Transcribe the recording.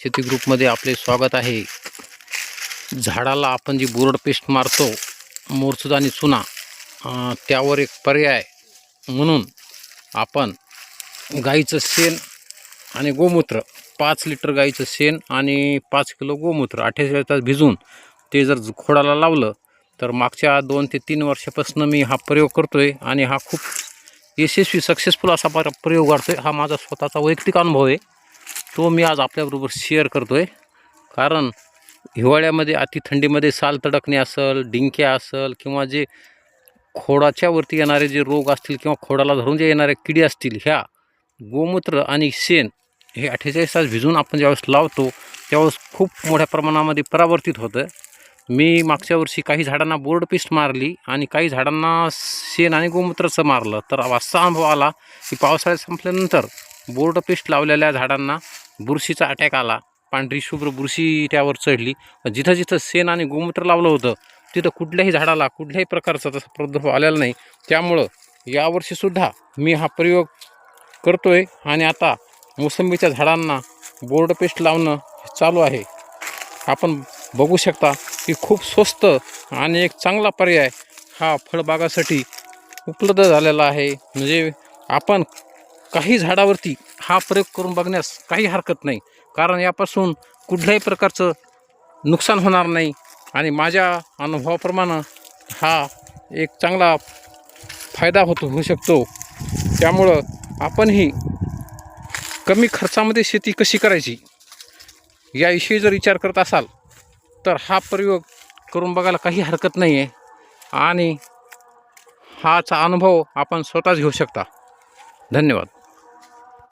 शेती ग्रुपमध्ये आपले स्वागत आहे. झाडाला आपण जी बोरड पेस्ट मारतो मोरसुद आणि चुना त्यावर एक पर्याय म्हणून आपण गाईचं शेण आणि गोमूत्र पाच लिटर गाईचं शेण आणि पाच किलो गोमूत्र अठ्ठेचाळीस तास भिजून ते जर खोडाला लावलं तर मागच्या दोन ते तीन वर्षापासून मी हा प्रयोग करतो आहे आणि हा खूप यशस्वी सक्सेसफुल असा प्रयोग वाढतो आहे हा माझा स्वतःचा वैयक्तिक अनुभव आहे. तो मी आज आपल्याबरोबर शेअर करतो आहे कारण हिवाळ्यामध्ये अति थंडीमध्ये साल तडकणे असेल डिंक्या असेल किंवा जे खोडाच्यावरती येणारे जे रोग असतील किंवा खोडाला धरून जे येणारे किडी असतील ह्या गोमूत्र आणि शेण हे अठ्ठेचाळीस तास भिजून आपण ज्यावेळेस लावतो त्यावेळेस खूप मोठ्या प्रमाणामध्ये परावर्तित होतं. मी मागच्या वर्षी काही झाडांना बोर्ड पेस्ट मारली आणि काही झाडांना शेण आणि गोमूत्रचं मारलं. तर असा अनुभव आला की पावसाळ्यात संपल्यानंतर बोर्ड पेस्ट लावलेल्या झाडांना बुरशीचा अटॅक आला. पांढरी शुभ्र बुरशी त्यावर चढली. जिथं जिथं शेण आणि गोमूत्र लावलं होतं तिथं कुठल्याही झाडाला कुठल्याही प्रकारचा तसा प्रादुर्भाव आलेला नाही. त्यामुळं यावर्षीसुद्धा मी हा प्रयोग करतो आहे आणि आता मोसंबीच्या झाडांना बोर्ड पेस्ट लावणं चालू आहे. आपण बघू शकता की खूप स्वस्त आणि एक चांगला पर्याय हा फळबागासाठी उपलब्ध झालेला आहे. म्हणजे आपण काही झाडावरती हा प्रयोग करून बघण्यास काही हरकत नाही. कारण यापासून कुठल्याही प्रकारचं नुकसान होणार नाही. आणि माझ्या अनुभवाप्रमाणे हा एक चांगला फायदा होतो होऊ शकतो. त्यामुळं आपणही कमी खर्चामध्ये शेती कशी करायची? याविषयी जर विचार करत असाल तर हा प्रयोग करून बघायला काही हरकत नाही आहे आणि हाचा अनुभव आपण स्वतःच घेऊ शकता. धन्यवाद.